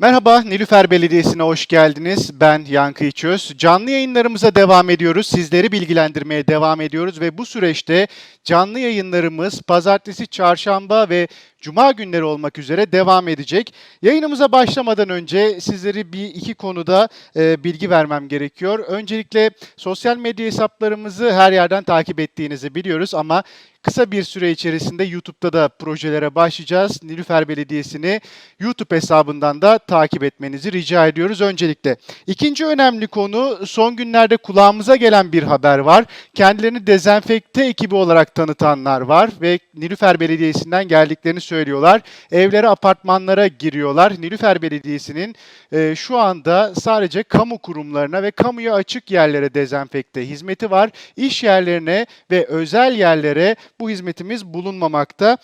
Merhaba, Nilüfer Belediyesi'ne hoş geldiniz. Ben Yankı İçöz. Canlı yayınlarımıza devam ediyoruz. Sizleri bilgilendirmeye devam ediyoruz ve bu süreçte canlı yayınlarımız pazartesi, çarşamba ve cuma günleri olmak üzere devam edecek. Yayınımıza başlamadan önce sizleri bir iki konuda e, bilgi vermem gerekiyor. Öncelikle sosyal medya hesaplarımızı her yerden takip ettiğinizi biliyoruz ama kısa bir süre içerisinde YouTube'da da projelere başlayacağız. Nilüfer Belediyesi'ni YouTube hesabından da takip etmenizi rica ediyoruz öncelikle. İkinci önemli konu son günlerde kulağımıza gelen bir haber var. Kendilerini dezenfekte ekibi olarak tanıtanlar var ve Nilüfer Belediyesi'nden geldiklerini söylüyorlar. Evlere, apartmanlara giriyorlar. Nilüfer Belediyesi'nin e, şu anda sadece kamu kurumlarına ve kamuya açık yerlere dezenfekte hizmeti var. İş yerlerine ve özel yerlere bu hizmetimiz bulunmamakta.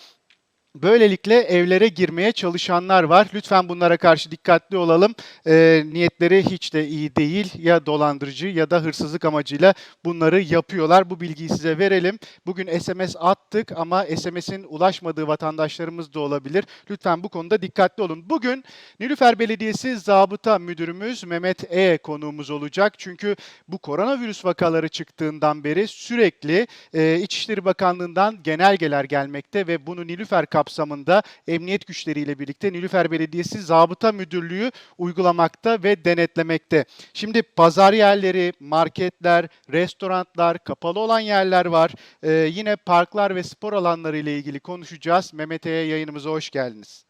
Böylelikle evlere girmeye çalışanlar var. Lütfen bunlara karşı dikkatli olalım. Ee, niyetleri hiç de iyi değil. Ya dolandırıcı ya da hırsızlık amacıyla bunları yapıyorlar. Bu bilgiyi size verelim. Bugün SMS attık ama SMS'in ulaşmadığı vatandaşlarımız da olabilir. Lütfen bu konuda dikkatli olun. Bugün Nilüfer Belediyesi Zabıta Müdürümüz Mehmet E konuğumuz olacak. Çünkü bu koronavirüs vakaları çıktığından beri sürekli e, İçişleri Bakanlığı'ndan genelgeler gelmekte ve bunu Nilüfer kapsamında emniyet güçleriyle birlikte Nilüfer Belediyesi Zabıta Müdürlüğü uygulamakta ve denetlemekte. Şimdi pazar yerleri, marketler, restoranlar, kapalı olan yerler var. Ee, yine parklar ve spor alanları ile ilgili konuşacağız. Mehmet E'ye yayınımıza hoş geldiniz.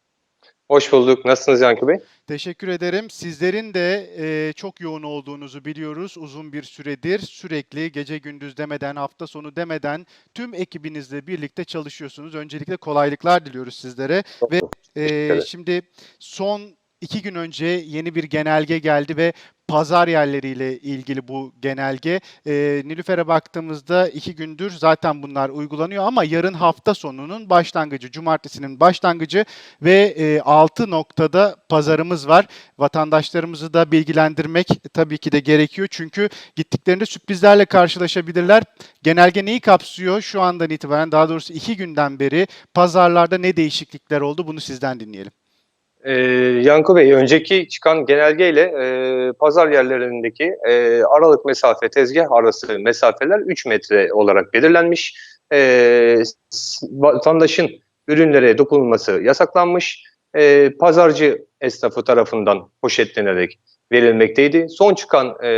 Hoş bulduk. Nasılsınız Yankı Bey? Teşekkür ederim. Sizlerin de e, çok yoğun olduğunuzu biliyoruz uzun bir süredir. Sürekli gece gündüz demeden, hafta sonu demeden tüm ekibinizle birlikte çalışıyorsunuz. Öncelikle kolaylıklar diliyoruz sizlere. Ve e, şimdi son iki gün önce yeni bir genelge geldi ve pazar yerleriyle ilgili bu genelge. E, Nilüfer'e baktığımızda iki gündür zaten bunlar uygulanıyor ama yarın hafta sonunun başlangıcı, cumartesinin başlangıcı ve e, 6 noktada pazarımız var. Vatandaşlarımızı da bilgilendirmek tabii ki de gerekiyor. Çünkü gittiklerinde sürprizlerle karşılaşabilirler. Genelge neyi kapsıyor? Şu andan itibaren daha doğrusu iki günden beri pazarlarda ne değişiklikler oldu? Bunu sizden dinleyelim. Ee, Yankı Bey, önceki çıkan genelgeyle e, pazar yerlerindeki e, aralık mesafe, tezgah arası mesafeler 3 metre olarak belirlenmiş. E, vatandaşın ürünlere dokunulması yasaklanmış. E, pazarcı esnafı tarafından poşetlenerek verilmekteydi. Son çıkan e,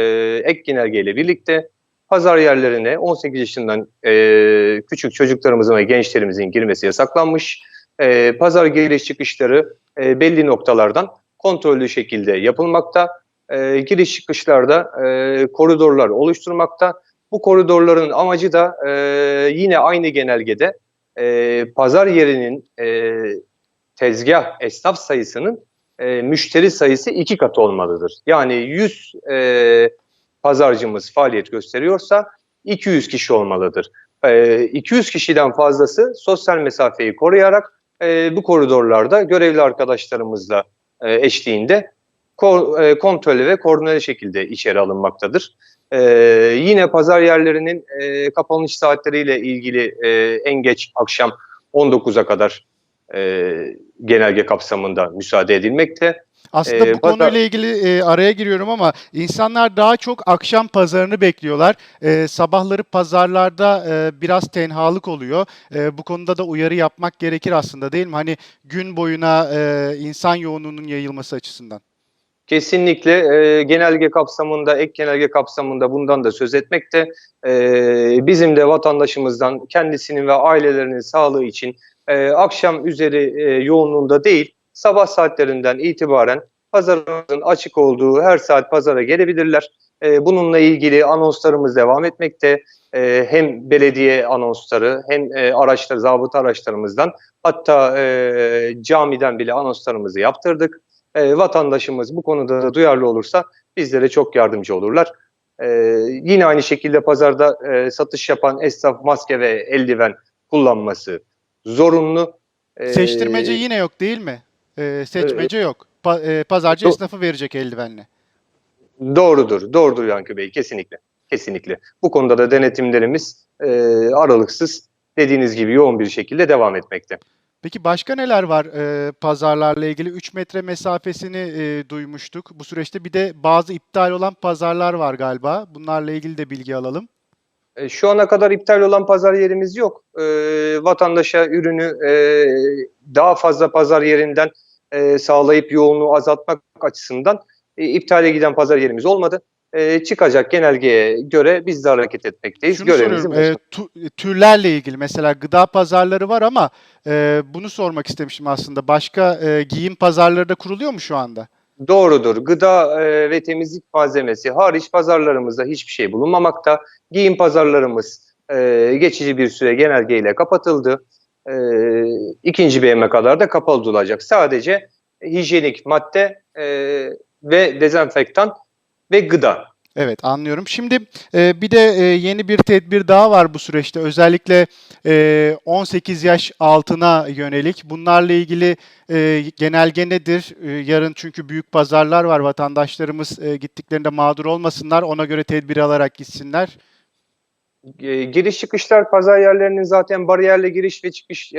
ek genelgeyle birlikte pazar yerlerine 18 yaşından e, küçük çocuklarımızın ve gençlerimizin girmesi yasaklanmış. E, pazar giriş çıkışları e, belli noktalardan kontrollü şekilde yapılmakta. E, giriş çıkışlarda e, koridorlar oluşturmakta. Bu koridorların amacı da e, yine aynı genelgede e, pazar yerinin e, tezgah esnaf sayısının e, müşteri sayısı iki katı olmalıdır. Yani 100 e, pazarcımız faaliyet gösteriyorsa 200 kişi olmalıdır. E, 200 kişiden fazlası sosyal mesafeyi koruyarak e, bu koridorlarda görevli arkadaşlarımızla e, eşliğinde ko- e, kontrollü ve koordineli şekilde içeri alınmaktadır. E, yine pazar yerlerinin e, kapanış saatleriyle ilgili e, en geç akşam 19'a kadar e, genelge kapsamında müsaade edilmekte. Aslında Ee, bu pazar- konuyla ilgili e, araya giriyorum ama insanlar daha çok akşam pazarını bekliyorlar. E, sabahları pazarlarda e, biraz tenhalık oluyor. E, bu konuda da uyarı yapmak gerekir aslında değil mi? Hani gün boyuna e, insan yoğunluğunun yayılması açısından. Kesinlikle e, genelge kapsamında, ek genelge kapsamında bundan da söz etmekte. E, bizim de vatandaşımızdan kendisinin ve ailelerinin sağlığı için e, akşam üzeri e, yoğunluğunda değil, sabah saatlerinden itibaren pazarımızın açık olduğu her saat pazara gelebilirler. E, bununla ilgili anonslarımız devam etmekte. E, hem belediye anonsları hem e, araçlar, zabıta araçlarımızdan hatta e, camiden bile anonslarımızı yaptırdık e, vatandaşımız bu konuda da duyarlı olursa bizlere çok yardımcı olurlar. Yine aynı şekilde pazarda e, satış yapan esnaf maske ve eldiven kullanması zorunlu. Seçtirmece yine yok değil mi? E, seçmece yok. Pa- e, pazarcı Do- esnafı verecek eldivenle. Doğrudur, doğrudur Yankı Bey, kesinlikle. Kesinlikle. Bu konuda da denetimlerimiz e, aralıksız dediğiniz gibi yoğun bir şekilde devam etmekte. Peki başka neler var e, pazarlarla ilgili? 3 metre mesafesini e, duymuştuk. Bu süreçte bir de bazı iptal olan pazarlar var galiba. Bunlarla ilgili de bilgi alalım. E, Şu ana kadar iptal olan pazar yerimiz yok. E, vatandaşa ürünü e, daha fazla pazar yerinden e, sağlayıp yoğunluğu azaltmak açısından e, iptale giden pazar yerimiz olmadı. E, çıkacak genelgeye göre biz de hareket etmekteyiz. Şunu Görevimizi e, tu- türlerle ilgili mesela gıda pazarları var ama e, bunu sormak istemiştim aslında. Başka e, giyim pazarları da kuruluyor mu şu anda? Doğrudur. Gıda e, ve temizlik malzemesi hariç pazarlarımızda hiçbir şey bulunmamakta. Giyim pazarlarımız e, geçici bir süre genelgeyle kapatıldı. E, ikinci BM'e kadar da kapalı duracak. Sadece hijyenik madde e, ve dezenfektan ve gıda. Evet anlıyorum. Şimdi e, bir de e, yeni bir tedbir daha var bu süreçte. Özellikle e, 18 yaş altına yönelik. Bunlarla ilgili e, genelge nedir? E, yarın çünkü büyük pazarlar var. Vatandaşlarımız e, gittiklerinde mağdur olmasınlar. Ona göre tedbir alarak gitsinler. E, giriş çıkışlar pazar yerlerinin zaten bariyerle giriş ve çıkış e,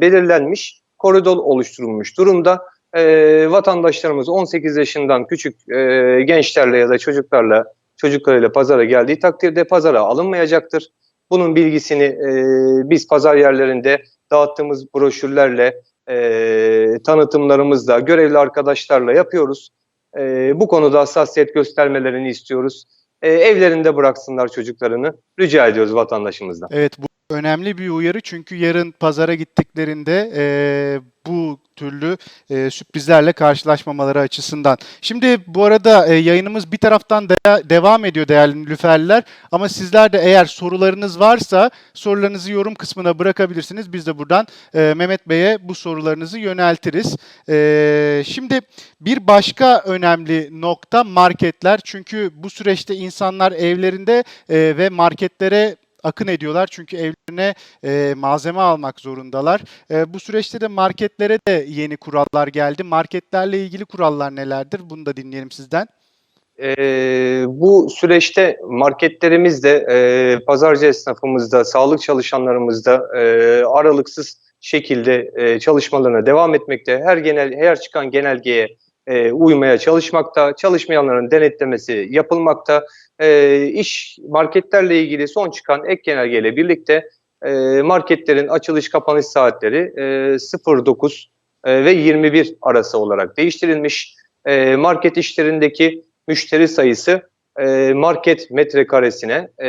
belirlenmiş, koridor oluşturulmuş durumda. E, vatandaşlarımız 18 yaşından küçük e, gençlerle ya da çocuklarla çocuklarıyla pazara geldiği takdirde pazara alınmayacaktır. Bunun bilgisini e, biz pazar yerlerinde dağıttığımız broşürlerle, e, tanıtımlarımızla, görevli arkadaşlarla yapıyoruz. E, bu konuda hassasiyet göstermelerini istiyoruz. E, evlerinde bıraksınlar çocuklarını. Rica ediyoruz vatandaşımızdan. Evet bu önemli bir uyarı çünkü yarın pazara gittiklerinde e, bu türlü e, sürprizlerle karşılaşmamaları açısından. Şimdi bu arada e, yayınımız bir taraftan de- devam ediyor değerli Nilüferliler ama sizler de eğer sorularınız varsa sorularınızı yorum kısmına bırakabilirsiniz. Biz de buradan e, Mehmet Bey'e bu sorularınızı yöneltiriz. E, şimdi bir başka önemli nokta marketler çünkü bu süreçte insanlar evlerinde e, ve marketlere akın ediyorlar çünkü evlerine e, malzeme almak zorundalar. E, bu süreçte de marketlere de yeni kurallar geldi. Marketlerle ilgili kurallar nelerdir? Bunu da dinleyelim sizden. Ee, bu süreçte marketlerimizde, e, pazarcı esnafımızda, sağlık çalışanlarımızda e, aralıksız şekilde e, çalışmalarına devam etmekte. Her genel her çıkan genelgeye e, uymaya çalışmakta. Çalışmayanların denetlemesi yapılmakta. E, iş marketlerle ilgili son çıkan ek genelgeyle birlikte e, marketlerin açılış kapanış saatleri e, 09 e, ve 21 arası olarak değiştirilmiş. E, market işlerindeki müşteri sayısı e, market metrekaresine e,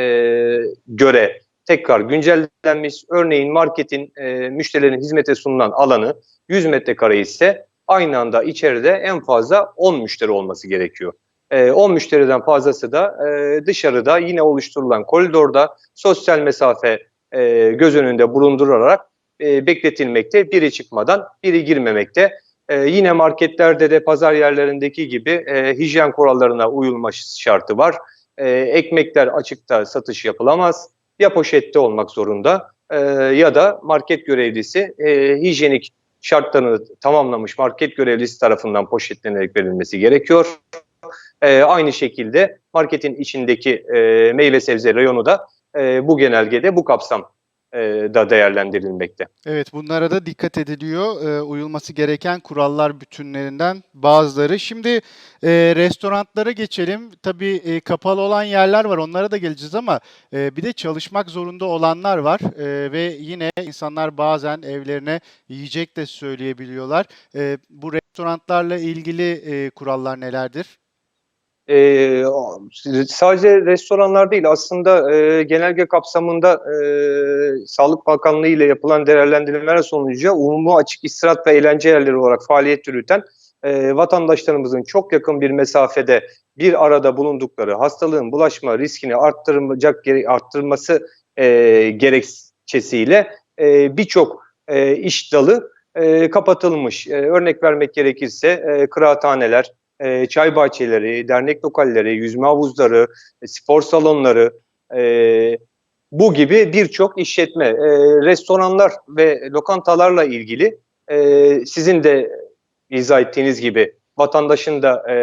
göre tekrar güncellenmiş. Örneğin marketin e, müşterilerin hizmete sunulan alanı 100 metrekare ise aynı anda içeride en fazla 10 müşteri olması gerekiyor. E, 10 müşteriden fazlası da e, dışarıda yine oluşturulan koridorda sosyal mesafe e, göz önünde bulundurarak e, bekletilmekte. Biri çıkmadan biri girmemekte. Ee, yine marketlerde de pazar yerlerindeki gibi hijyen kurallarına uyulma şartı var. Ekmekler açıkta satış yapılamaz. Ya poşette olmak zorunda ya da market görevlisi hijyenik şartlarını tamamlamış market görevlisi tarafından poşetlenerek verilmesi gerekiyor. E, aynı şekilde marketin içindeki e, meyve sebze reyonu da e, bu genelgede bu kapsam da değerlendirilmekte. Evet bunlara da dikkat ediliyor. E, uyulması gereken kurallar bütünlerinden bazıları. Şimdi e, restoranlara geçelim. Tabii e, kapalı olan yerler var. Onlara da geleceğiz ama e, bir de çalışmak zorunda olanlar var. E, ve yine insanlar bazen evlerine yiyecek de söyleyebiliyorlar. E, bu restoranlarla ilgili e, kurallar nelerdir? Ee, sadece restoranlar değil aslında e, genelge kapsamında e, Sağlık Bakanlığı ile yapılan değerlendirmeler sonucu umumi açık istirahat ve eğlence yerleri olarak faaliyet yürüten e, vatandaşlarımızın çok yakın bir mesafede bir arada bulundukları hastalığın bulaşma riskini arttıracak arttırması e, gerekçesiyle e, birçok e, iş dalı e, kapatılmış. E, örnek vermek gerekirse e, kıraathaneler, e, çay bahçeleri, dernek lokalleri, yüzme havuzları, e, spor salonları, e, bu gibi birçok işletme, e, restoranlar ve lokantalarla ilgili e, sizin de izah ettiğiniz gibi vatandaşın da e,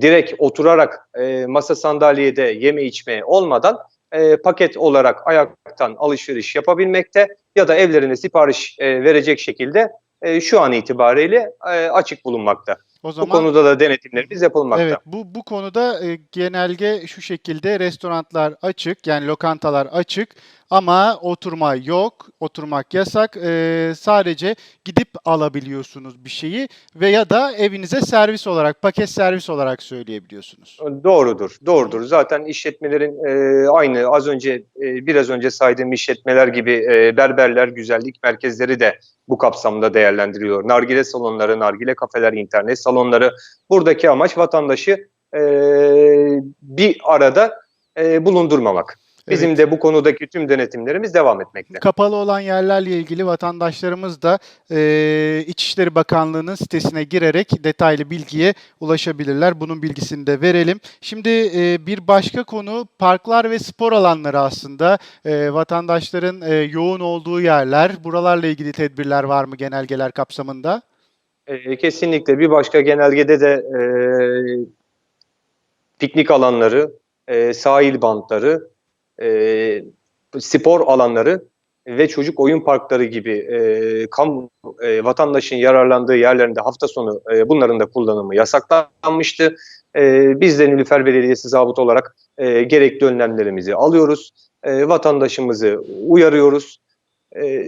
direkt oturarak e, masa sandalyede yeme içme olmadan e, paket olarak ayaktan alışveriş yapabilmekte ya da evlerine sipariş e, verecek şekilde e, şu an itibariyle e, açık bulunmakta. O Bu zaman konuda da denetimlerimiz yapılmakta. Evet, bu bu konuda e, genelge şu şekilde restoranlar açık, yani lokantalar açık ama oturma yok, oturmak yasak. E, sadece gidip alabiliyorsunuz bir şeyi veya da evinize servis olarak, paket servis olarak söyleyebiliyorsunuz. Doğrudur, doğrudur. Zaten işletmelerin e, aynı az önce e, biraz önce saydığım işletmeler gibi e, berberler, güzellik merkezleri de bu kapsamda değerlendiriliyor. Nargile salonları, nargile kafeler, internet salonları. Buradaki amaç vatandaşı e, bir arada e, bulundurmamak. Bizim Evet. de bu konudaki tüm denetimlerimiz devam etmekte. Kapalı olan yerlerle ilgili vatandaşlarımız da e, İçişleri Bakanlığı'nın sitesine girerek detaylı bilgiye ulaşabilirler. Bunun bilgisini de verelim. Şimdi e, bir başka konu parklar ve spor alanları aslında. E, vatandaşların e, yoğun olduğu yerler. Buralarla ilgili tedbirler var mı genelgeler kapsamında? E, kesinlikle bir başka genelgede de e, piknik alanları, e, sahil bantları, e, spor alanları ve çocuk oyun parkları gibi e, kamu e, vatandaşın yararlandığı yerlerinde hafta sonu e, bunların da kullanımı yasaklanmıştı. E, biz de Nilüfer Belediyesi zabıt olarak e, gerekli önlemlerimizi alıyoruz. E, vatandaşımızı uyarıyoruz. E,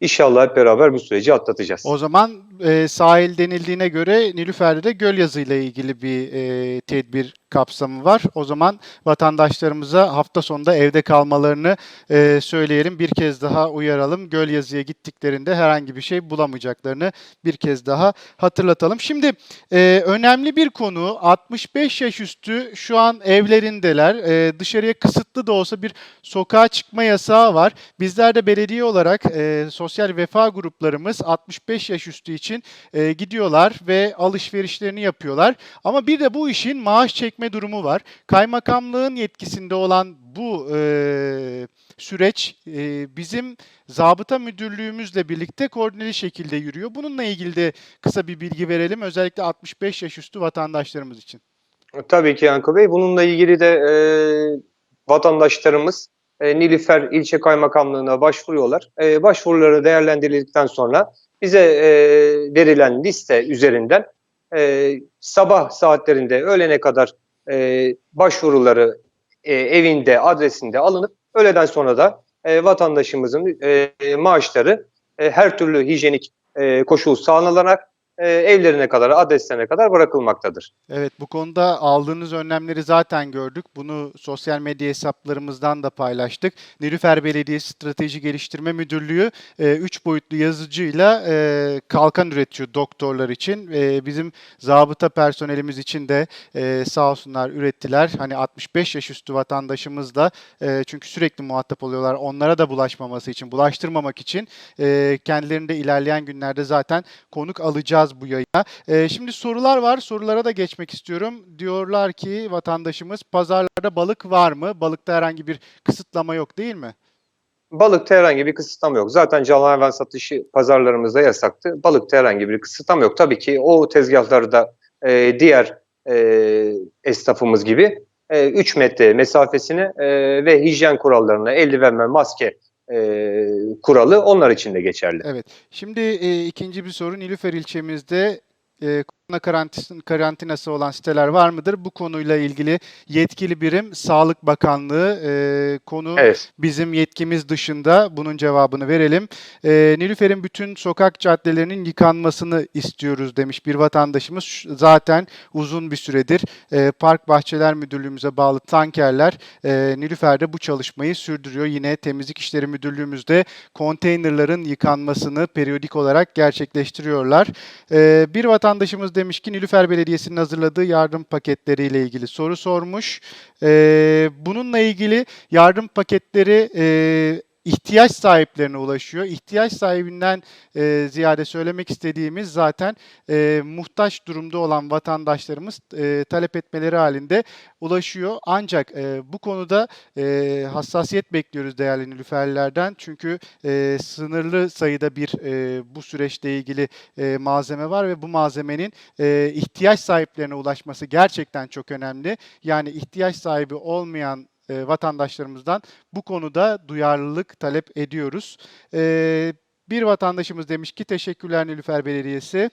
İnşallah hep beraber bu süreci atlatacağız. O zaman e, sahil denildiğine göre Nilüfer'de de Gölyazı ile ilgili bir e, tedbir kapsamı var. O zaman vatandaşlarımıza hafta sonunda evde kalmalarını e, söyleyelim. Bir kez daha uyaralım. Gölyazı'ya gittiklerinde herhangi bir şey bulamayacaklarını bir kez daha hatırlatalım. Şimdi e, önemli bir konu 65 yaş üstü şu an evlerindeler. E, dışarıya kısıtlı da olsa bir sokağa çıkma yasağı var. Bizler de belediye olarak e, sosyal vefa gruplarımız 65 yaş üstü için e, gidiyorlar ve alışverişlerini yapıyorlar. Ama bir de bu işin maaş çekme durumu var. Kaymakamlığın yetkisinde olan bu e, süreç e, bizim zabıta müdürlüğümüzle birlikte koordineli şekilde yürüyor. Bununla ilgili de kısa bir bilgi verelim. Özellikle 65 yaş üstü vatandaşlarımız için. Tabii ki Yankı Bey. Bununla ilgili de e, vatandaşlarımız e, Nilüfer İlçe Kaymakamlığı'na başvuruyorlar. E, başvuruları değerlendirildikten sonra bize e, verilen liste üzerinden e, sabah saatlerinde öğlene kadar e, başvuruları e, evinde, adresinde alınıp öğleden sonra da e, vatandaşımızın e, maaşları e, her türlü hijyenik e, koşul sağlanarak e, evlerine kadar, adreslerine kadar bırakılmaktadır. Evet bu konuda aldığınız önlemleri zaten gördük. Bunu sosyal medya hesaplarımızdan da paylaştık. Nilüfer Belediyesi Strateji Geliştirme Müdürlüğü 3 boyutlu yazıcıyla e, kalkan üretiyor doktorlar için. E, bizim zabıta personelimiz için de e, sağ olsunlar ürettiler. Hani 65 yaş üstü vatandaşımız da e, çünkü sürekli muhatap oluyorlar. Onlara da bulaşmaması için, bulaştırmamak için e, kendilerini de ilerleyen günlerde zaten konuk alacağız bu yayına. Ee, şimdi sorular var. Sorulara da geçmek istiyorum. Diyorlar ki vatandaşımız pazarlarda balık var mı? Balıkta herhangi bir kısıtlama yok değil mi? Balıkta herhangi bir kısıtlama yok. Zaten canlı hayvan satışı pazarlarımızda yasaktı. Balıkta herhangi bir kısıtlama yok. Tabii ki o tezgahlarda e, diğer e, esnafımız gibi 3 metre mesafesine e, ve hijyen kurallarına, eldiven ve maske e, kuralı onlar için de geçerli. Evet. Şimdi e, ikinci bir soru. Nilüfer ilçemizde e, karantin, karantinası olan siteler var mıdır? Bu konuyla ilgili yetkili birim Sağlık Bakanlığı e, konu Evet. bizim yetkimiz dışında bunun cevabını verelim. E, Nilüfer'in bütün sokak caddelerinin yıkanmasını istiyoruz demiş bir vatandaşımız. Zaten uzun bir süredir e, Park Bahçeler Müdürlüğümüze bağlı tankerler e, Nilüfer'de bu çalışmayı sürdürüyor. Yine Temizlik İşleri Müdürlüğümüzde konteynerların yıkanmasını periyodik olarak gerçekleştiriyorlar. E, bir vatandaşımız demiş ki Nilüfer Belediyesi'nin hazırladığı yardım paketleriyle ilgili soru sormuş. E, bununla ilgili yardım paketleri e, ihtiyaç sahiplerine ulaşıyor. İhtiyaç sahibinden e, ziyade söylemek istediğimiz zaten e, muhtaç durumda olan vatandaşlarımız e, talep etmeleri halinde ulaşıyor. Ancak e, bu konuda e, hassasiyet bekliyoruz değerli nilüferlerden. Çünkü e, sınırlı sayıda bir e, bu süreçle ilgili e, malzeme var ve bu malzemenin e, ihtiyaç sahiplerine ulaşması gerçekten çok önemli. Yani ihtiyaç sahibi olmayan e, vatandaşlarımızdan bu konuda duyarlılık talep ediyoruz. E, bir vatandaşımız demiş ki teşekkürler Nilüfer Belediyesi.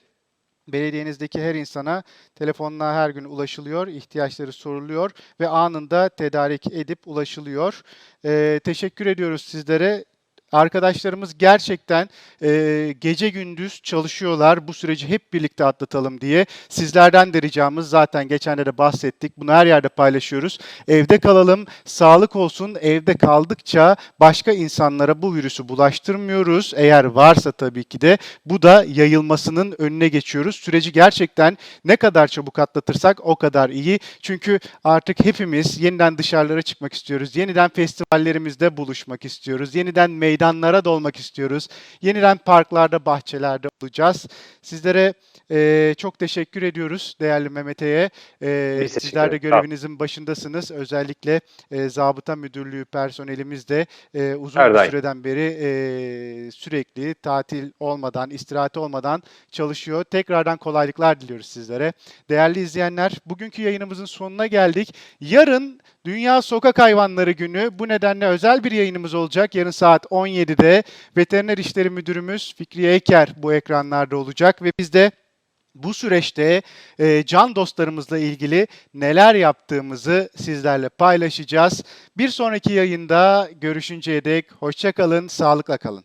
Belediyenizdeki her insana telefonla her gün ulaşılıyor, ihtiyaçları soruluyor ve anında tedarik edip ulaşılıyor. Ee, teşekkür ediyoruz sizlere. Arkadaşlarımız gerçekten e, gece gündüz çalışıyorlar bu süreci hep birlikte atlatalım diye. Sizlerden de ricamız zaten geçen de bahsettik. Bunu her yerde paylaşıyoruz. Evde kalalım, sağlık olsun. Evde kaldıkça başka insanlara bu virüsü bulaştırmıyoruz. Eğer varsa tabii ki de bu da yayılmasının önüne geçiyoruz. Süreci gerçekten ne kadar çabuk atlatırsak o kadar iyi. Çünkü artık hepimiz yeniden dışarılara çıkmak istiyoruz. Yeniden festivallerimizde buluşmak istiyoruz. Yeniden meydanlara dolmak istiyoruz. Yeniden parklarda, bahçelerde olacağız. Sizlere e, çok teşekkür ediyoruz değerli Mehmet'e. E, Biz teşekkür sizler de görevinizin başındasınız. Özellikle e, zabıta müdürlüğü personelimiz de e, uzun Her bir daim. süreden beri e, sürekli tatil olmadan, istirahat olmadan çalışıyor. Tekrardan kolaylıklar diliyoruz sizlere. Değerli izleyenler, bugünkü yayınımızın sonuna geldik. Yarın Dünya Sokak Hayvanları Günü. Bu nedenle özel bir yayınımız olacak. Yarın saat 17'de Veteriner İşleri Müdürümüz Fikriye Eker bu ekranlarda olacak ve biz de bu süreçte e, can dostlarımızla ilgili neler yaptığımızı sizlerle paylaşacağız. Bir sonraki yayında görüşünceye dek hoşça kalın, sağlıkla kalın.